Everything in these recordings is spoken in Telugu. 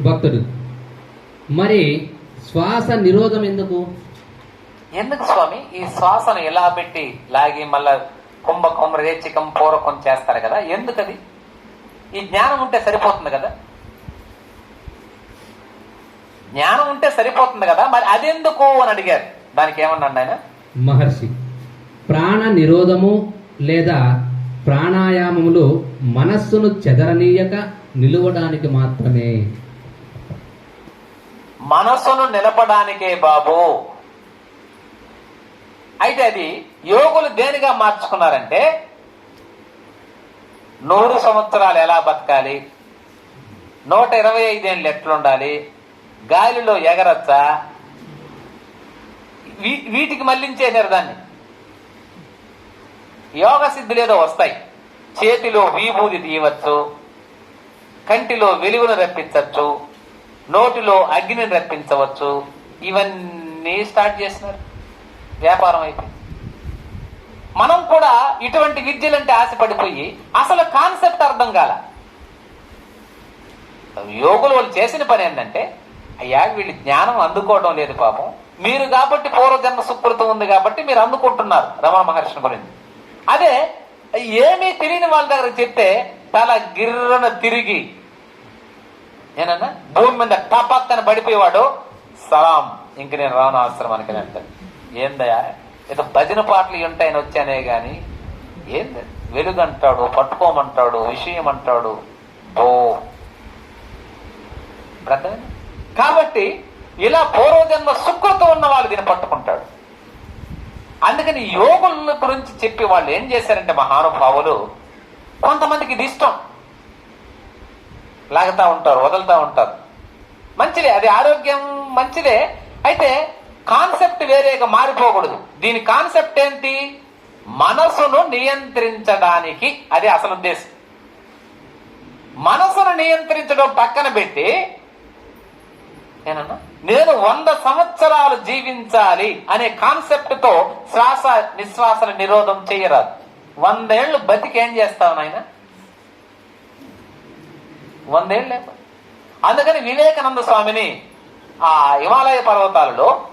భక్తుడు. మరి శ్వాస నిరోధం ఎందుకు? ఎందుకు స్వామి? ఈ శ్వాసను ఎలా పెట్టి లాగి మళ్ళా కుంభకం రేచికం పూరకం చేస్తారు కదా? ఎందుకది? ఈ జ్ఞానం ఉంటే సరిపోతుంది కదా? జ్ఞానం ఉంటే సరిపోతుంది కదా? మరి అదెందుకు అని అడిగారు. దానికి ఏమన్నాడు ఆయన మహర్షి ప్రాణ నిరోధము లేదా ప్రాణాయామములు మనస్సును చెదరనీయక నిలువడానికి మాత్రమే. మనసును నిలపడానికే బాబు. అయితే అది యోగులు దేనిగా మార్చుకున్నారంటే నూరు సంవత్సరాలు ఎలా బతకాలి? నూట ఇరవై ఐదేళ్ళు ఎట్లుండాలి? గాలిలో ఎగరచ్చా? వీటికి మళ్ళించేశారు దాన్ని. యోగ సిద్ధులు ఏదో వస్తాయి. చేతిలో విభూది తీయవచ్చు కంటిలో వెలుగును రప్పించవచ్చు నోటిలో అగ్నిని రప్పించవచ్చు. ఇవన్నీ స్టార్ట్ చేసినారు వ్యాపారం అయిపోయింది. మనం కూడా ఇటువంటి విద్యలంటే ఆశపడిపోయి అసలు కాన్సెప్ట్ అర్థం కాల. యోగులు వాళ్ళు చేసిన పని ఏంటంటే అయ్యా వీళ్ళు జ్ఞానం అందుకోవడం లేదు పాపం. మీరు కాబట్టి పూర్వజన్మ సుకృతం ఉంది కాబట్టి మీరు అందుకుంటున్నారు రమణ మహర్షిని గురించి. అదే ఏమీ తెలియని వాళ్ళ దగ్గర చెప్తే తల గిర్రన తిరిగి ఏనన్నా? భూమి మీద టపక్కన పడిపోయేవాడు. సలాం. ఇంక నేను రాను ఆశ్రమానికి అని అంటాడు ఏందయ్యా? ఏదో భజన పాటలు ఉంటాయని వచ్చానే గాని. ఏంది? వెలుగు అంటాడు పట్టుకోమంటాడు విషయం అంటాడు ఓ కాబట్టి ఇలా పూర్వజన్మ సుకృతం ఉన్న వాళ్ళు దీన్ని పట్టుకుంటాడు. అందుకని యోగుల గురించి చెప్పి వాళ్ళు ఏం చేశారంటే మహానుభావులు కొంతమందికి ఇది ఇష్టం. లాగుతా ఉంటారు వదులుతా ఉంటారు. మంచిదే అది ఆరోగ్యం మంచిదే. అయితే కాన్సెప్ట్ వేరేగా మారిపోకూడదు. దీని కాన్సెప్ట్ ఏంటి? మనసును నియంత్రించడానికి. అది అసలు ఉద్దేశం. మనసును నియంత్రించడం పక్కన పెట్టి ఏనన్నా? నేను వంద సంవత్సరాలు జీవించాలి అనే కాన్సెప్ట్తో శ్వాస నిశ్వాసల నిరోధం చేయరాదు. వందేళ్ళు బతికేం చేస్తావు నాయనా? వందేళ్ళు లేక అందుకని వివేకానంద స్వామిని ఆ హిమాలయ పర్వతాలలో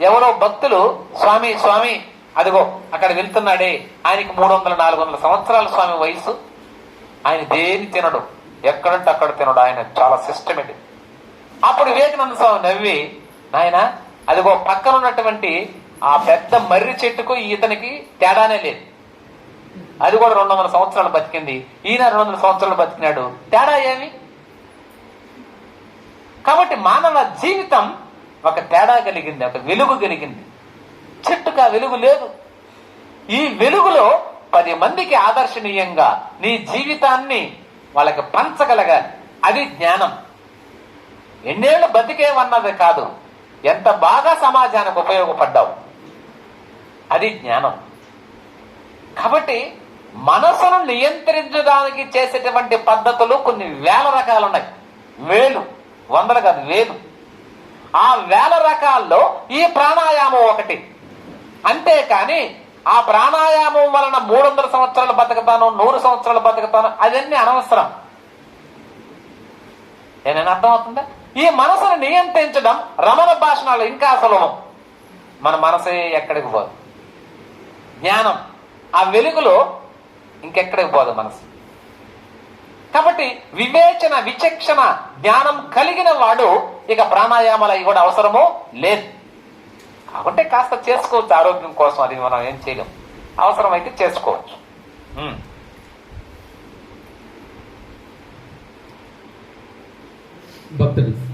ఎవరో భక్తులు స్వామి స్వామి అదిగో అక్కడ వెళ్తున్నాడే. ఆయనకి మూడు వందల నాలుగు వందల సంవత్సరాల స్వామి వయసు ఆయన దేని తినడు? ఎక్కడంటే అక్కడ తినడు. ఆయన చాలా సిస్టమేటిక్ అప్పుడు వివేకానంద స్వామి నవ్వి నాయన అదిగో పక్కన ఉన్నటువంటి ఆ పెద్ద మర్రి చెట్టుకు ఇతనికి తేడానే లేదు. అది కూడా రెండు వందల సంవత్సరాలు బతికింది. ఈయన రెండు వందల సంవత్సరాలు బతికినాడు. తేడా ఏమి? కాబట్టి మానవ జీవితం ఒక తేడా కలిగింది ఒక వెలుగు కలిగింది. చెట్టుకు ఆ వెలుగు లేదు. ఈ వెలుగులో పది మందికి ఆదర్శనీయంగా నీ జీవితాన్ని వాళ్ళకి పంచగలగాలి. అది జ్ఞానం. ఎన్నేళ్ళు బతికేవన్నది కాదు. ఎంత బాగా సమాజానికి ఉపయోగపడ్డావు. అది జ్ఞానం. కాబట్టి మనసును నియంత్రించడానికి చేసేటువంటి పద్ధతులు కొన్ని వేల రకాలు ఉన్నాయి వేలు వందలు కాదు వేలు. ఆ వేల రకాల్లో ఈ ప్రాణాయామం ఒకటి. అంతేకాని ఆ ప్రాణాయామం వలన మూడు వందల సంవత్సరాలు బతుకుతాను నూరు సంవత్సరాలు బతుకుతాను అదన్నీ అనవసరం. ఏదైనా అర్థమవుతుందా? ఈ మనసును నియంత్రించడం రమణ భాషణాలు ఇంకా సులభం. మన మనసే ఎక్కడికి పోదు. జ్ఞానం. ఆ వెలుగులో ఇంకెక్కడికి పోదు మనసు. కాబట్టి వివేచన విచక్షణ జ్ఞానం కలిగిన వాడు ఇక ప్రాణాయామాలు అవి కూడా అవసరమో లేదు. కాబట్టి కాస్త చేసుకోవచ్చు ఆరోగ్యం కోసం అది మనం ఏం చేయలేం. అవసరమైతే చేసుకోవచ్చు. ఉమ్. భక్తుడు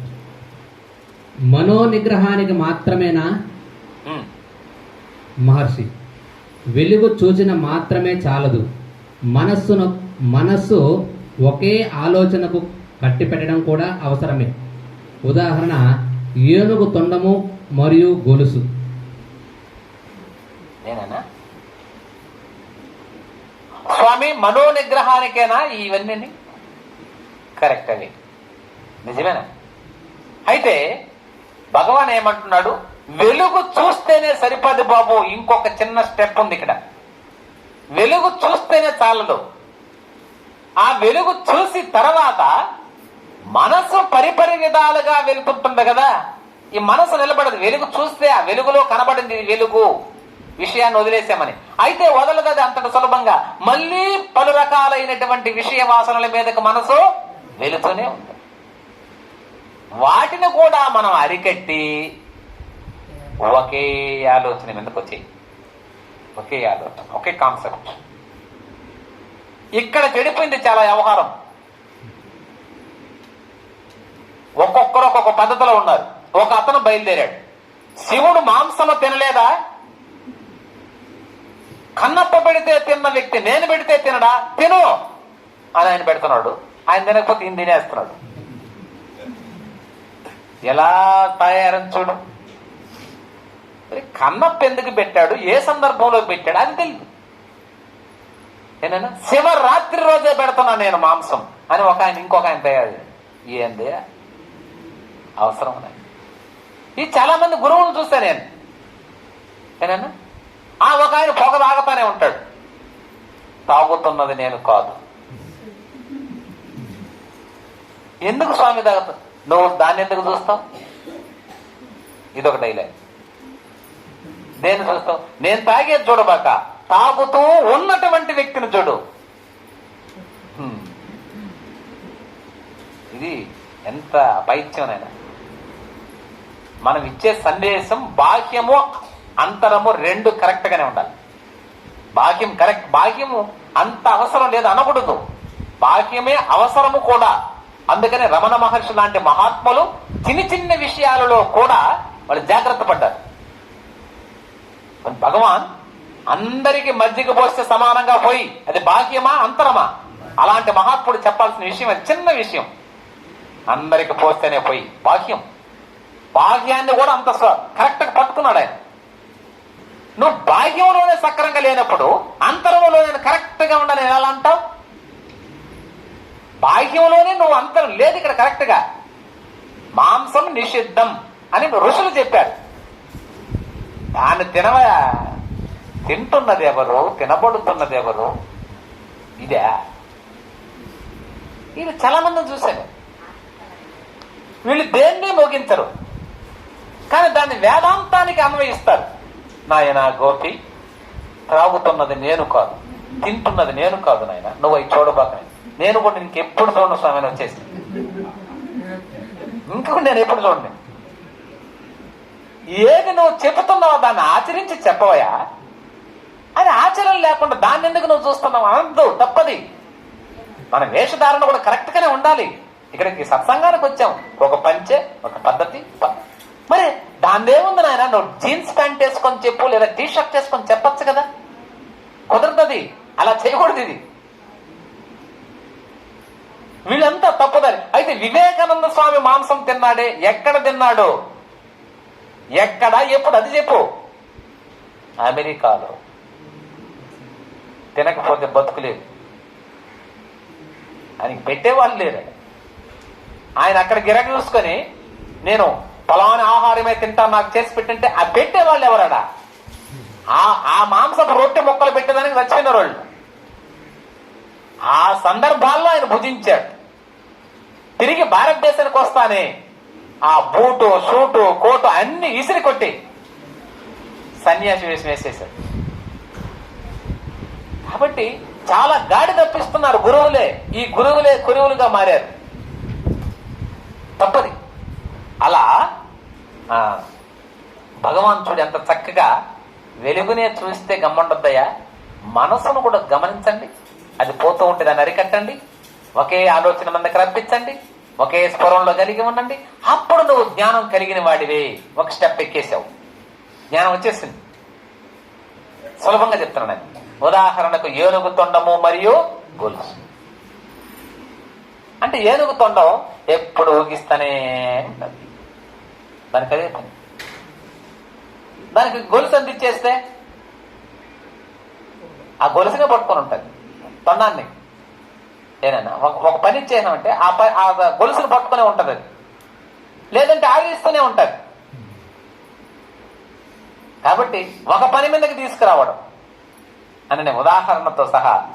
మనో నిగ్రహానికి మాత్రమేనా. మహర్షి వెలుగు చూచిన మాత్రమే చాలదు. మనస్సును మనస్సు ఒకే ఆలోచనకు కట్టిపెట్టడం కూడా అవసరమే. ఉదాహరణ ఏనుగు తొండము మరియు గొలుసు. స్వామి మనో నిగ్రహానికేనా ఇవన్నీ కరెక్ట్ అవి నిజమేనా? అయితే భగవాన్ ఏమంటున్నాడు? వెలుగు చూస్తేనే సరిపోదు బాబు ఇంకొక చిన్న స్టెప్ ఉంది ఇక్కడ. వెలుగు చూస్తేనే చాలదు. ఆ వెలుగు చూసి తర్వాత మనసు పరి పరిపరి విధాలుగా వెలుగుతుంటుంది కదా. ఈ మనసు నిలబడదు. వెలుగు చూస్తే ఆ వెలుగులో కనబడింది వెలుగు. విషయాన్ని వదిలేసామని అయితే వదలదు అది అంతటి సులభంగా. మళ్ళీ పలు రకాలైనటువంటి విషయ వాసనల మీదకు మనసు వెలుతూనే ఉంది. వాటిని కూడా మనం అరికట్టి ఒకే ఆలోచన మీదకి వచ్చాయి ఒకే ఆలోచన ఒకే కాన్సెప్ట్. ఇక్కడ చెడిపోయింది చాలా వ్యవహారం. ఒక్కొక్కరు ఒక్కొక్క పద్ధతిలో ఉన్నారు. ఒక అతను బయలుదేరాడు. శివుడు మాంసము తినలేదా? కన్నప్ప పెడితే తిన్న వ్యక్తి నేను పెడితే తినడా? తిను అని ఆయన పెడుతున్నాడు. ఆయన తినకపోతే ఈయన తినేస్తున్నాడు. ఎలా తయారని చూడు. మరి కన్నప్ప ఎందుకు పెట్టాడు? ఏ సందర్భంలో పెట్టాడు? అని తెలియదు. ఏనైనా శివరాత్రి రోజే పెడుతున్నా నేను మాంసం అని ఒక ఆయన ఇంకొక ఆయన తయారు ఏంది? అవసరం ఈ చాలా మంది గురువులను చూస్తా నేను. ఏనైనా ఆ ఒక ఆయన పొగ తాగుతానే ఉంటాడు. తాగుతున్నది నేను కాదు. ఎందుకు స్వామి తాగుతా నువ్వు దాన్ని ఎందుకు చూస్తావు? ఇదొక డైలాగ్ దేన్ని చూస్తావు నేను తాగేది చూడబాక తాగుతూ ఉన్నటువంటి వ్యక్తిని చూడు. ఇది ఎంత పైత్యమైనా మనం ఇచ్చే సందేశం బాహ్యము అంతరము రెండు కరెక్ట్గానే ఉండాలి. బాహ్యం కరెక్ట్ బాహ్యము అంత అవసరం లేదు అనకూడదు. బాహ్యమే అవసరము కూడా. అందుకనే రమణ మహర్షి లాంటి మహాత్ములు చిన్న చిన్న విషయాలలో కూడా వాళ్ళు జాగ్రత్త పడ్డారు. భగవాన్ అందరికి మజ్జిగ పోస్తే సమానంగా పోయి అది బాహ్యమా అంతరమా? అలాంటి మహాత్ముడు చెప్పాల్సిన విషయం అది చిన్న విషయం. అందరికి పోస్తేనే పోయి బాహ్యం బాహ్యాన్ని కూడా అంత కరెక్ట్గా పట్టుకున్నాడు ఆయన. నువ్వు బాహ్యంలోనే సక్రంగా లేనప్పుడు అంతరంలో నేను కరెక్ట్ ఎలా అంటావు? బాహ్యంలోనే నువ్వు అంతరం లేదు ఇక్కడ కరెక్ట్గా. మాంసం నిషిద్ధం అని ఋషులు చెప్పారు. దాన్ని తినవా? తింటున్నది ఎవరు? తినబడుతున్నది ఎవరు? ఇదే. ఇది చాలా మందిని చూశాను. వీళ్ళు దేన్ని మోగించరు? కానీ దాన్ని వేదాంతానికి అన్వయిస్తారు. నాయన గోపి త్రాగుతున్నది నేను కాదు. తింటున్నది నేను కాదు నాయన. నువ్వు అవి చూడబాకని నేను. కూడా ఇంకెప్పుడు చూడను స్వామి వచ్చేసి. ఇంకో నేను ఎప్పుడు చూడండి ఏది నువ్వు చెబుతున్నావో దాన్ని ఆచరించి చెప్పవయా అది ఆచరణ లేకుండా దాన్ని ఎందుకు నువ్వు చూస్తున్నావు? అనద్దు తప్పది. మన వేషధారణ కూడా కరెక్ట్గానే ఉండాలి. ఇక్కడికి సత్సంగానికి వచ్చాం. ఒక పంచే ఒక పద్ధతి మరి దాందేముంది నాయన నువ్వు జీన్స్ ప్యాంట్ వేసుకొని చెప్పు లేదా టీ షర్ట్ వేసుకొని చెప్పొచ్చు కదా? కుదరదది. అలా చేయకూడదు ఇది. వీళ్ళంతా తప్పదని అయితే వివేకానంద స్వామి మాంసం తిన్నాడే ఎక్కడ తిన్నాడో? ఎక్కడ ఎప్పుడు అది చెప్పు. అమెరికాలో తినకపోతే బతుకులేదు. ఆయనకి పెట్టేవాళ్ళు లేరు. ఆయన అక్కడ గిరక చూసుకొని నేను పొలాని ఆహారమే తింటాను నాకు చేసి పెట్టంటే ఆ పెట్టేవాళ్ళు ఎవరడా? ఆ ఆ మాంసపు రొట్టె మొక్కలు పెట్టేదానికి చచ్చిపోయినారు వాళ్ళు. ఆ సందర్భాల్లో ఆయన భుజించాడు. తిరిగి భారతదేశానికి వస్తానే ఆ బూటు సూటు కోటు అన్ని ఇసిరి కొట్టి సన్యాసి వేసి వేసేశారు. కాబట్టి చాలా గాడి తప్పిస్తున్నారు గురువులే. ఈ గురువులే కురువులుగా మారారు. తప్పది. అలా భగవంతుడు భగవాన్ ఎంత చక్కగా వెలుగునే చూస్తే గమ్మండద్దయ్యా. మనసును కూడా గమనించండి. అది పోతూ ఉంటే దాన్ని అరికట్టండి. ఒకే ఆలోచన మందకి రప్పించండి ఒకే స్వరంలో కలిగి ఉండండి. అప్పుడు నువ్వు జ్ఞానం కలిగిన వాడివే. ఒక స్టెప్ ఎక్కేసావు. జ్ఞానం వచ్చేసింది. సులభంగా చెప్తున్నాను ఉదాహరణకు ఏనుగు తొండము మరియు గొలుసు అంటే ఏనుగు తొండం ఎప్పుడు ఊగిస్తానే ఉంటుంది. దానికి అదే పని. దానికి గొలుసు అందించేస్తే ఆ గొలుసుగా పట్టుకొని ఉంటుంది. తొండాన్ని. ఏనన్నా ఒక ఒక పని ఇచ్చేసామంటే ఆ పని ఆ గొలుసును పట్టుకునే ఉంటుంది అది. లేదంటే ఆగిస్తూనే ఉంటుంది. కాబట్టి ఒక పని మీదకి తీసుకురావడం. అని నేను ఉదాహరణతో సహా